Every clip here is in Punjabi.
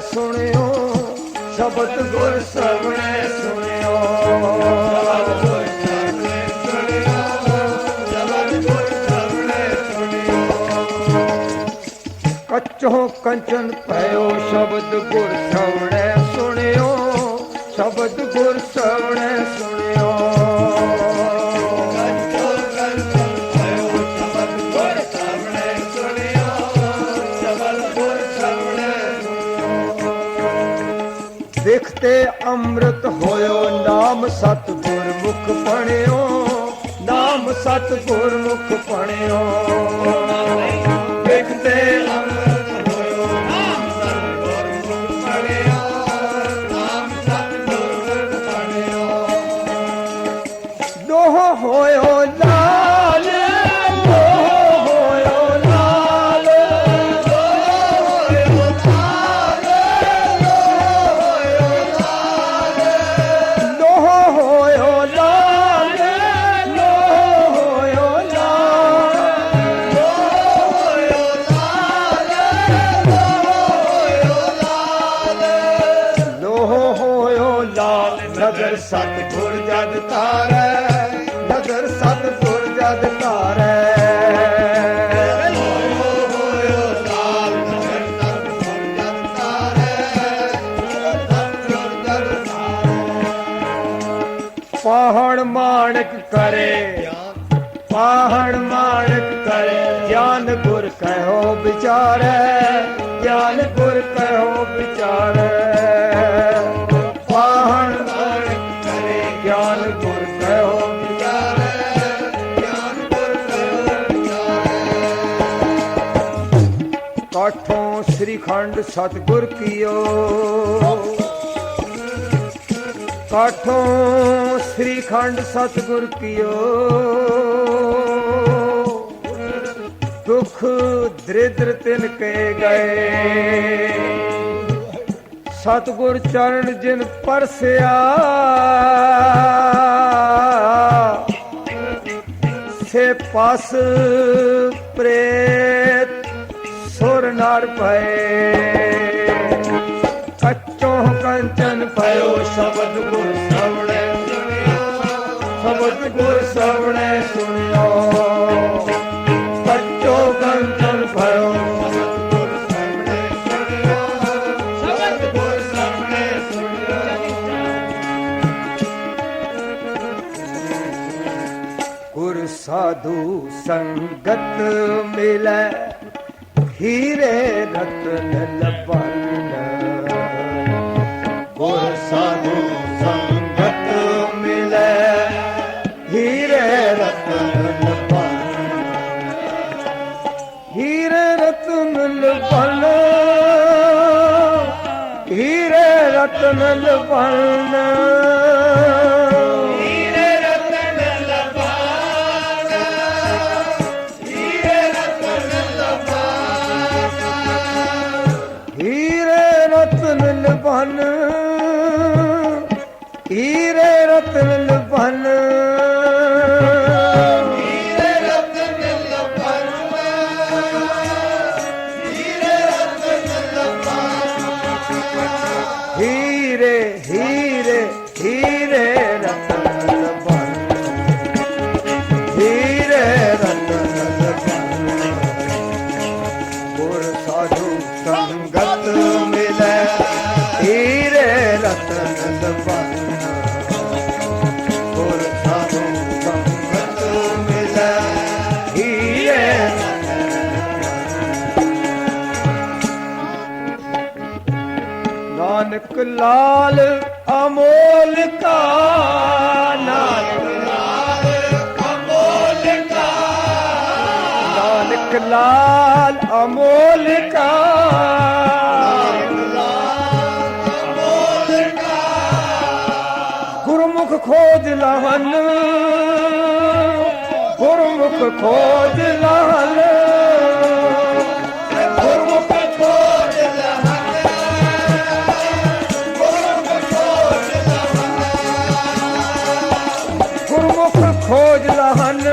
ਸੁਣਿਓ, ਸ਼ਬਦ ਗੁਰ ਸ਼ਰਵਣੈ ਸੁਣਿਓ। ਸ਼ਬਦ ਗੁਰ ਸ਼ਰਵਣੈ ਸੁਣਿਓ ਸ਼ਬਦ ਗੁਰ ਸ਼ਰਵਣੈ ਸੁਣਿਓ ਕੱਚੋ ਕੰਚਨ ਭਇਓ ਸ਼ਬਦ ਗੁਰ ਸ਼ਰਵਣੈ ਸੁਣਿਓ, ਸ਼ਬਦ ਗੁਰ ਸ਼ਰਵਣੈ ਸੁਣਿਓ। ਦੇਖਤੇ ਅੰਮ੍ਰਿਤ ਹੋਇਓ ਨਾਮ ਸਤ ਗੁਰਮੁਖ ਪਣਿਓ ਨਾਮ ਸਤ ਗੁਰਮੁਖ ਪਣਿਓ ਦੇਖਤੇ ਅੰਮ੍ਰਿਤ ਵਿਚਾਰੈ ਗਿਆਨ ਗੁਰ ਕਹਿਓ ਵਿਚਾਰੈ। ਪਾਹਣ ਮਾਣਕ ਕਰੇ ਗਿਆਨ ਗੁਰ ਕਾਠੋਂ ਸ੍ਰੀ ਖੰਡ ਸਤਿਗੁਰ ਕੀਓ। ਕਾਠੋਂ ਸ੍ਰੀ ਖੰਡ ਸਤਿਗੁਰ ਕੀਓ। ਦੁਖ ਦ੍ਰਿਦਰ ਤਿਨ ਕੇ ਗਏ। ਸਤਿਗੁਰ ਚਰਨ ਜਿਨ ਪਰਸਿਆ। ਸੇ ਪਸ ਪ੍ਰੇਤ ਸੁਰ ਨਰ ਭਏ। ਰਤਨ ਹੀਰੇ ਰਤਨ ਲਬਨ ਹੀਰੇ ਰਤਨ ਹੀਰੇ ਰਤਨ ਲਬਨ ਹੀਰੇ ਰਤਨ ਲਬਨ ਹੀਰੇ ਰਤਨ ਲਬਨ ਗੁਰ ਸਾਧੂ ਸੰਗਤ ਮਿਲੈ। ਹੀਰੇ ਨਾਨਕ ਲਾਲ ਅਮੋਲ ਕਾ ਨਾਨਕ ਲਾਲ ਅਮੋਲ ਕਾ। ਨਾਨਕ ਲਾਲ ਲਾਹਨ ਗੁਰਮੁਖ ਖੋਜ ਲਾਹਨ ਖੋਜ ਲਹਨ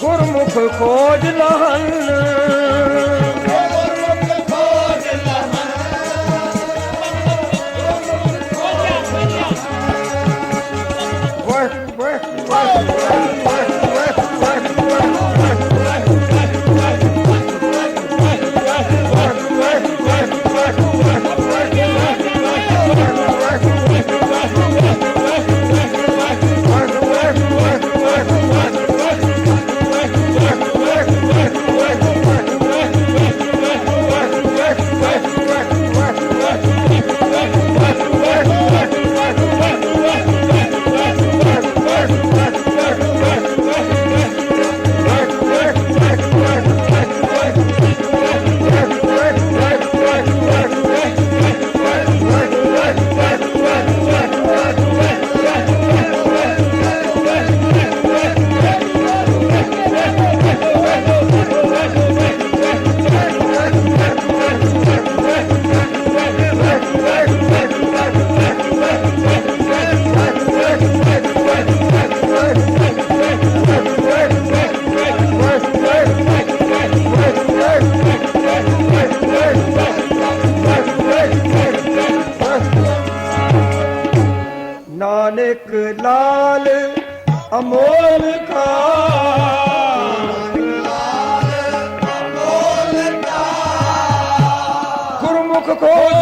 ਗੁਰਮੁਖ ਖੋਜ ਲਹਨ ਅਮੋਲ ਕਾ। ਕੋਲ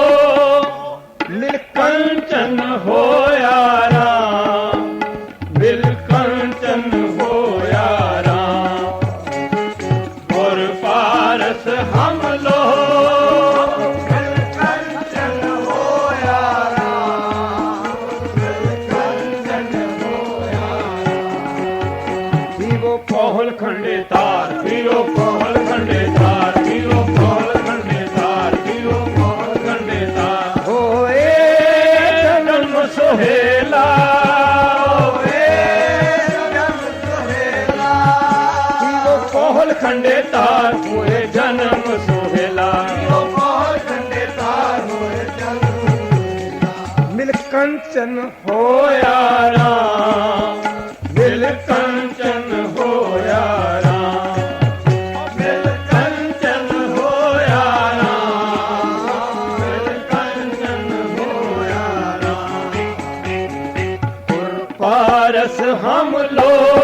तरस हम लोग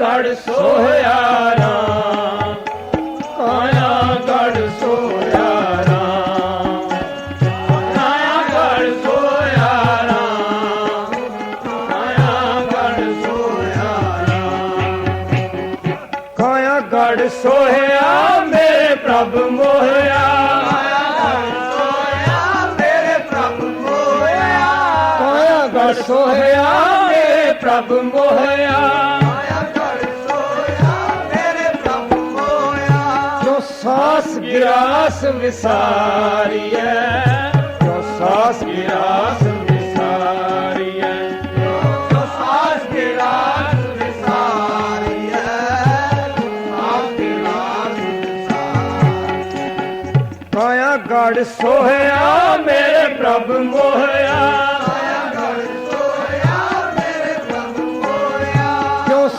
ਗੜ ਸੋਹਿਆ ਰਾਮ। ਗਿਰਾਸ ਵਿਸਾਰੀਐ। ਜੋ ਸਾਸ ਗਿਰਾਸ ਵਿਸਾਰੀਐ। ਜੋ ਸਾਸ ਕੇ ਰਾਸ ਵਿਸਾਰੀਐ ਸਾਸ ਕੇ ਰਾਸ ਵਿਸਾਰੀਐ ਕਾਇਆ ਗੜ ਸੋਹਿਆ ਮੇਰੇ ਪ੍ਰਭ ਮੋਹਿਆ।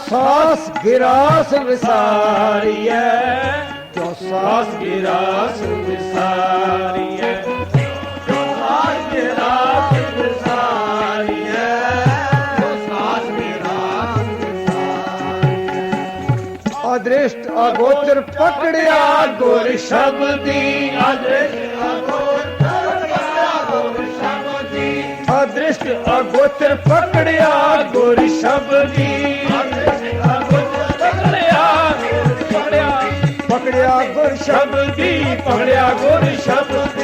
ਸਾਸ ਗਿਰਾਸ ਵਿਸਾਰੀਐ। ਜੋ ਸਾਸ ਗਿਰਾਸ ਵਿਸਾਰੀਐ ਜੋ ਸਾਸ ਗਿਰਾਸ ਵਿਸਾਰੀਐ ਜੋ ਸਾਸ ਕੇ ਰਾਸ ਵਿਸਾਰੀਐ ਅਦ੍ਰਿਸ਼ਟ ਅਗੋਚਰ ਪਕੜਿਆ ਗੁਰ ਸ਼ਬਦੀ। ਅਦ੍ਰਿਸ਼ਟ ਅਦ੍ਰਿਸ਼ਟ ਅਗੋਚਰ ਪਕੜਿਆ ਗੁਰ ਸ਼ਬਦੀ। ਸ਼ਬਦੀ ਪਕੜਿਆ ਗੁਰ ਸ਼ਬਦ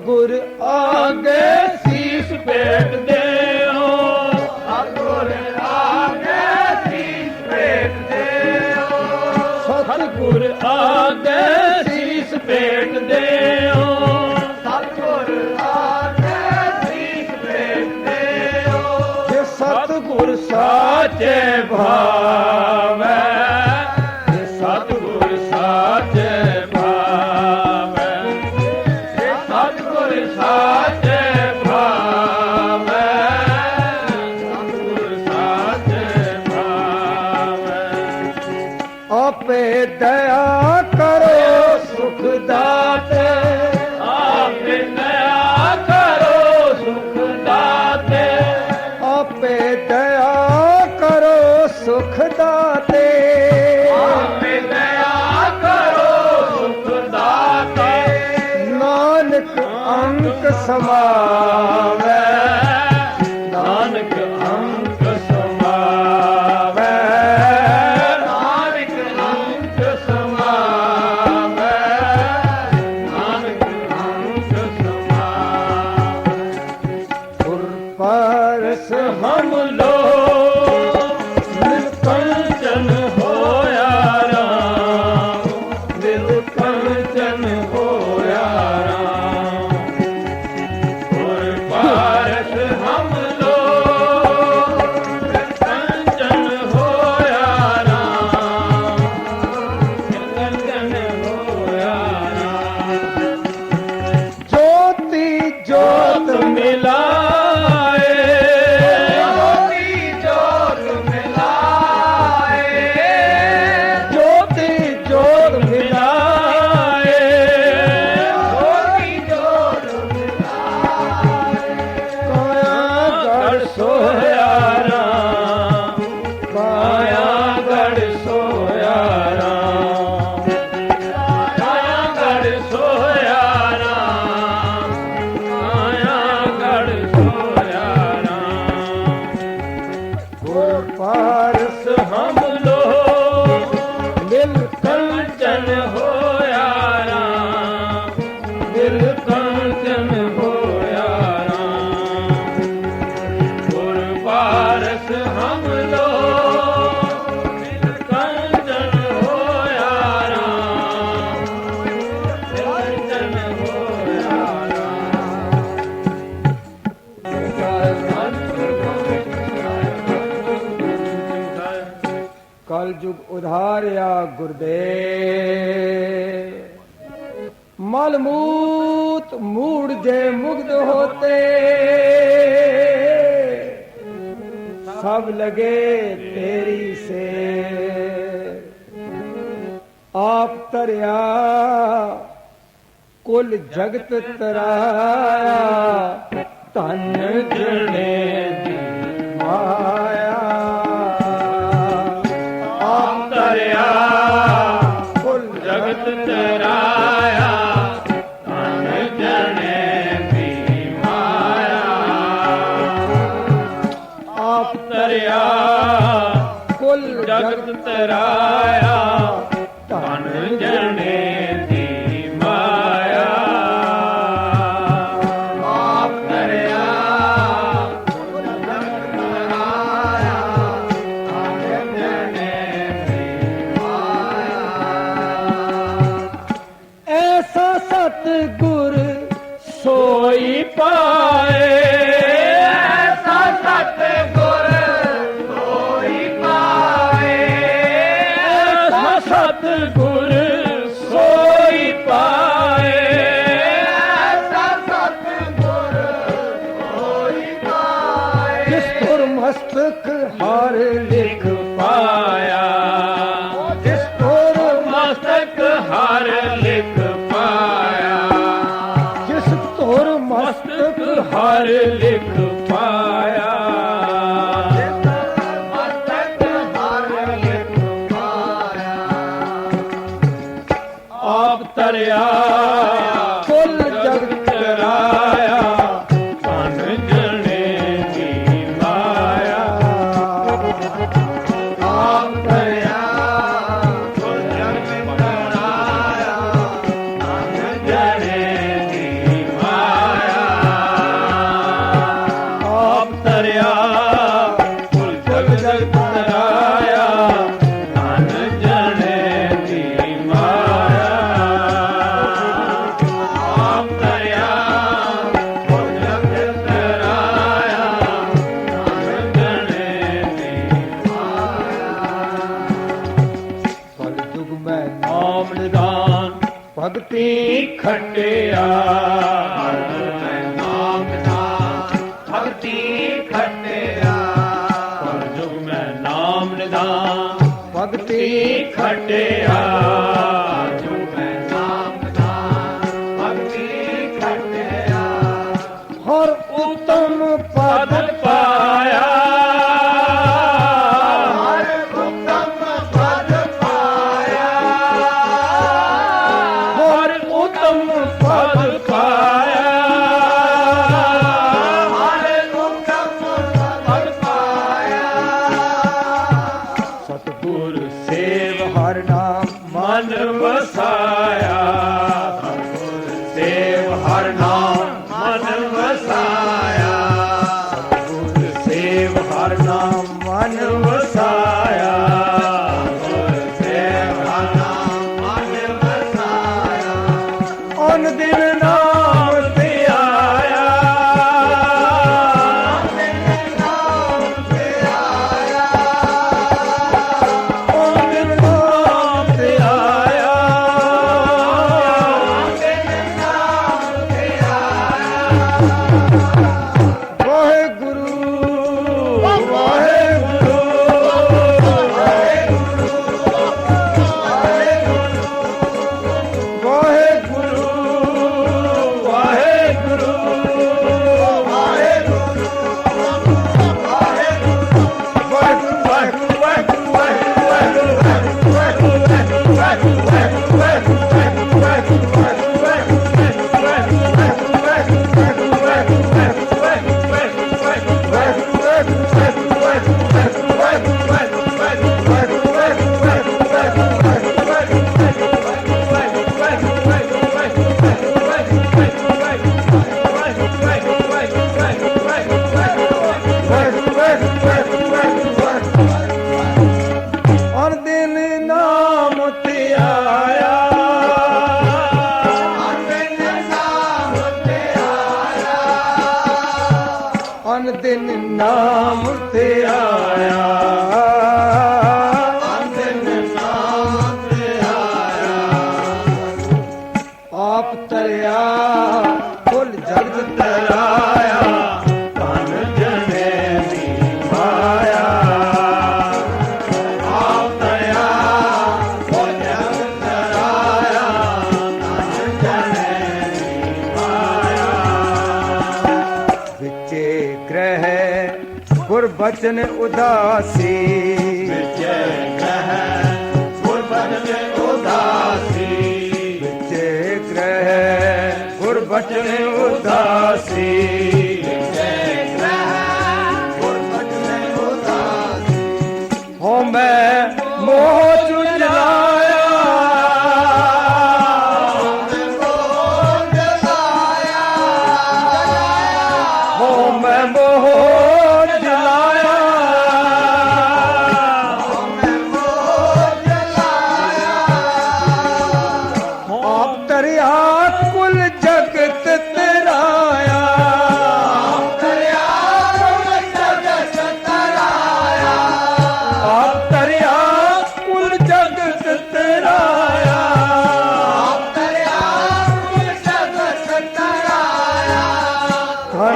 ਸਤਿਗੁਰ ਆਗੇ ਸੀਸ ਭੇਟ ਦੇਓ ਸਤਿਗੁਰ ਆਗੇ ਸੀਸ ਭੇਟ ਦੇਓ ਸਤਿਗੁਰ ਆਗੇ ਸੀਸ ਭੇਟ ਦੇਓ ਜੇ ਸਤਿਗੁਰ ਸਾਚੇ ਭਾਵੈ समा ਜੁਗ ਉਧਾਰਿਆ ਗੁਰਦੇ ਮਲਮੂਤ ਮੂੜ ਜੇ ਮੁਗਦ ਹੋਤੇ, ਸਭ ਲਗੇ ਤੇਰੀ ਸੇ ਆਪ ਤਰਿਆ ਕੁਲ ਜਗਤ ਤਰਾਇਆ, ਧਨ ਜਣੇ। ਸਤ ਗੁਰ ਸੋਈ ਪਾਏ। கண்டியா देव हर नाम मन वसा ਦਿਨ ਨਾਮ ਤੇ ਆਇਆ। ਗੁਰ ਬਚਨ ਉਦਾਸੀ। ਵਿਚੇ ਗ੍ਰਹਿ ਗੁਰਬਚਨ ਉਦਾਸੀ। ਵਿਚੇ ਗ੍ਰਹਿ ਗੁਰ ਉਦਾਸੀ।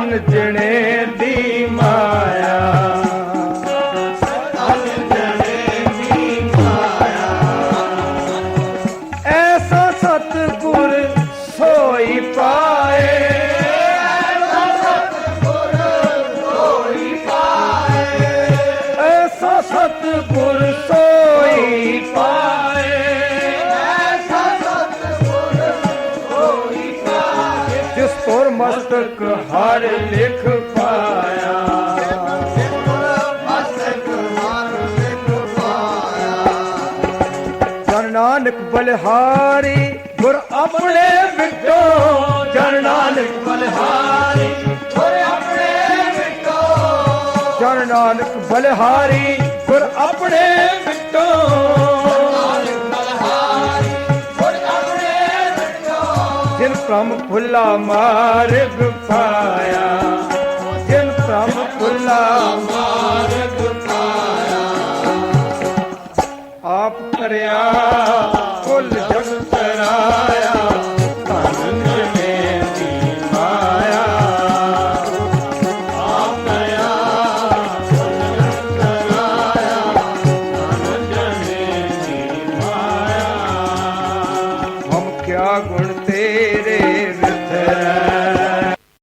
ਧਨ ਦੀ ਮਾਇਆ ਬਲਿਹਾਰੀ, ਗੁਰ ਆਪਣੇ ਮਿਟੋ ਜਨ ਨਾਨਕ ਬਲਿਹਾਰੀ। ਗੁਰ ਆਪਣੇ ਮਿਟੋ ਜਨ ਨਾਨਕ ਬਲਿਹਾਰੀ, ਗੁਰ ਆਪਣੇ ਮਿਟੋ ਜਿਨ ਪ੍ਰਮ ਖੁੱਲਾ ਮਾਰਗ ਪਾਇਆ, ਜਿਨ ਪ੍ਰਮ ਖੁੱਲਾ ਮਾਰਗ ਪਾਇਆ। ਆਪ ਕਰਿਆ